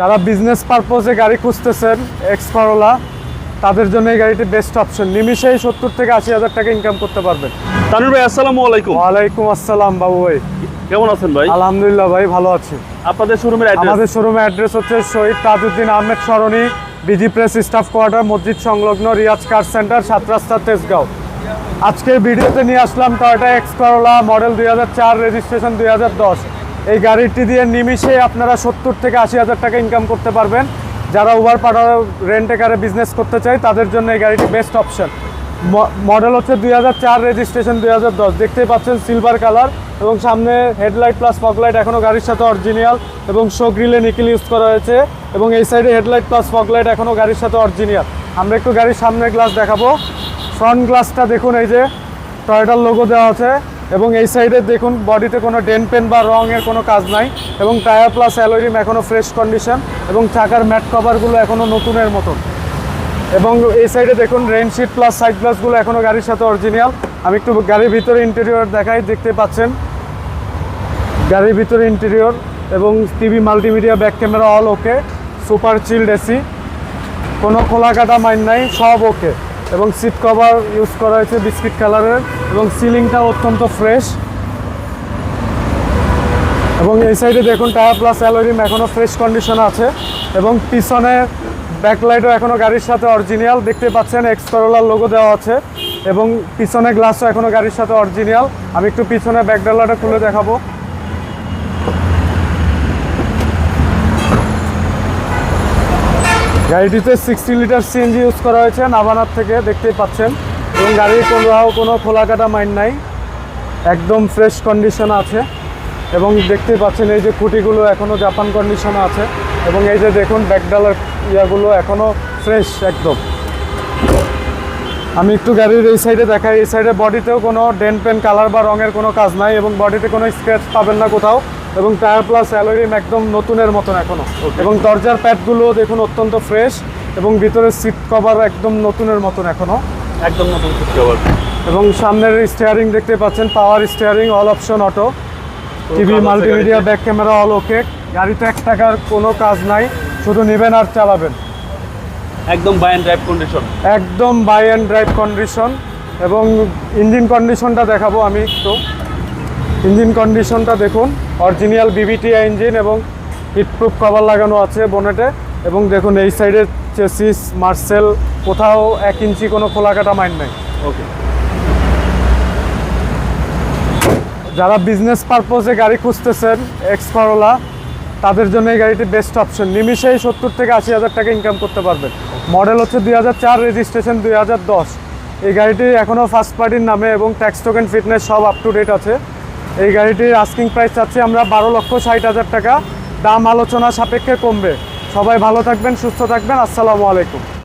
যারা বিজনেস পারপোজে গাড়ি খুঁজতেছেন এক্সকরোলা তাদের জন্য এই গাড়িটি বেস্ট অপশন নিমিশেই সত্তর থেকে আশি হাজার টাকা ইনকাম করতে পারবেন। তানুর ভাই আসসালামু আলাইকুম। ওয়ালাইকুম আসসালাম বাবু ভাই। কেমন আছেন ভাই? আলহামদুলিল্লাহ ভাই ভালো আছি। আপনাদের শোরুমের অ্যাড্রেস আমাদের শোরুমের অ্যাড্রেস হচ্ছে Shahid Tajuddin Ahmed Sarani BG press staff quarter মসজিদ সংলগ্ন রিয়াজ কার সেন্টার সাত রাস্তা তেজগাঁও। আজকের ভিডিওতে নিয়ে আসলাম টয়টা এক্স করোলা মডেল দুই হাজার চার রেজিস্ট্রেশন দুই হাজার দশ। এই গাড়িটি দিয়ে নিমিশে আপনারা সত্তর থেকে আশি হাজার টাকা ইনকাম করতে পারবেন। যারা উবার পাড়া রেন্টে কারে বিজনেস করতে চায়, তাদের জন্য এই গাড়িটি বেস্ট অপশন মডেল হচ্ছে দুই হাজার চার রেজিস্ট্রেশন দুই হাজার দশ। দেখতেই পাচ্ছেন সিলভার কালার এবং সামনে হেডলাইট প্লাস ফগলাইট এখনও গাড়ির সাথে অরিজিনাল এবং শো গ্রিলে নিকেল ইউজ করা হয়েছে এবং এই সাইডে হেডলাইট প্লাস ফগলাইট এখনও গাড়ির সাথে অরিজিনাল আমরা একটু গাড়ির সামনের গ্লাস দেখাবো। ফ্রন্ট গ্লাসটা দেখুন, এই যে টয়টার লোগো দেওয়া আছে। এবং এই সাইডে দেখুন বডিতে কোনো ডেন পেন বা রঙের কোনো কাজ নাই এবং টায়ার প্লাস অ্যালোরিম এখনও ফ্রেশ কন্ডিশন এবং চাকার ম্যাট কভারগুলো এখনও নতুনের মতন। এবং এই সাইডে দেখুন রেইনশিট প্লাস সাইড গ্লাসগুলো এখনও গাড়ির সাথে অরিজিনাল। আমি একটু গাড়ির ভিতরে ইন্টেরিয়র দেখাই, দেখতে পাচ্ছেন? গাড়ির ভিতরে ইন্টেরিয়র এবং TV multimedia back camera all okay super chilled AC কোনো খোলা কাটা মাইন নাই, সব ওকে এবং সিট কভার ইউজ করা হয়েছে বিস্কিট কালারের এবং সিলিংটা অত্যন্ত ফ্রেশ এবং এই সাইডে দেখুন টায়ার প্লাস অ্যালোরিম এখনও ফ্রেশ কন্ডিশন আছে। এবং পিছনে ব্যাকলাইটও এখনও গাড়ির সাথে অরিজিনাল দেখতে পাচ্ছেন এক্স করোলার লোগো দেওয়া আছে। এবং পিছনে গ্লাসও এখনও গাড়ির সাথে অরিজিনাল আমি একটু পিছনে ব্যাকডালাটা খুলে দেখাবো। গাড়িটিতে সিক্সটি লিটার সিএনজি ইউজ করা হয়েছে, নাভানার থেকে, দেখতেই পাচ্ছেন। এবং গাড়ির কোথাও কোনো খোলা কাটা মাইন নাই। একদম ফ্রেশ কন্ডিশন আছে। এবং দেখতেই পাচ্ছেন এই যে খুঁটিগুলো এখনও জাপান কন্ডিশনে আছে। এবং এই যে দেখুন ব্যাকডালার ইয়াগুলো এখনও ফ্রেশ একদম। আমি একটু গাড়ির এই সাইডে দেখাই। এই সাইডে বডিতেও কোনো ডেন পেন কালার বা রঙের কোনো কাজ নাই এবং বডিতে কোনো স্ক্র্যাচ পাবেন না কোথাও। এবং টায়ার প্লাস অ্যালোরিম একদম নতুনের মতন এখনও এবং দরজার প্যাডগুলো দেখুন অত্যন্ত ফ্রেশ এবং ভিতরে সিট কভার একদম নতুনের মতন এখনও একদম নতুন সিট কভার। এবং সামনের স্টিয়ারিং দেখতে পাচ্ছেন power steering all option auto TV multimedia back camera all okay গাড়িতে এক টাকার কোনো কাজ নাই শুধু নেবেন আর চালাবেন। একদম বাই অ্যান্ড ড্রাইভ কন্ডিশন একদম বাই অ্যান্ড ড্রাইভ কন্ডিশন এবং ইঞ্জিন কন্ডিশনটা দেখাবো আমি একটু। ইঞ্জিন কন্ডিশনটা দেখুন অরিজিনাল বিবিটিআই ইঞ্জিন এবং হিটপ্রুফ কভার লাগানো আছে বোনেটে এবং দেখুন এই সাইডের চেসিস মার্সেল কোথাও এক ইঞ্চি কোনো খোলা কাটা মাইন নাই। ওকে যারা বিজনেস পারপোজে গাড়ি খুঁজতেছেন এক্স করোলা তাদের জন্য এই গাড়িটি বেস্ট অপশন নিমিশেই সত্তর থেকে আশি হাজার টাকা ইনকাম করতে পারবেন। মডেল হচ্ছে দুই হাজার চার রেজিস্ট্রেশন দুই হাজার দশ। এই গাড়িটি এখনও ফার্স্ট পার্টির নামে এবং ট্যাক্স টোকেন ফিটনেস সব আপ টু ডেট আছে। এই গাড়িটির আস্কিং প্রাইস চাচ্ছি আমরা বারো লক্ষ ষাট হাজার টাকা। দাম আলোচনা সাপেক্ষে কমবে। সবাই ভালো থাকবেন, সুস্থ থাকবেন। আসসালামু আলাইকুম।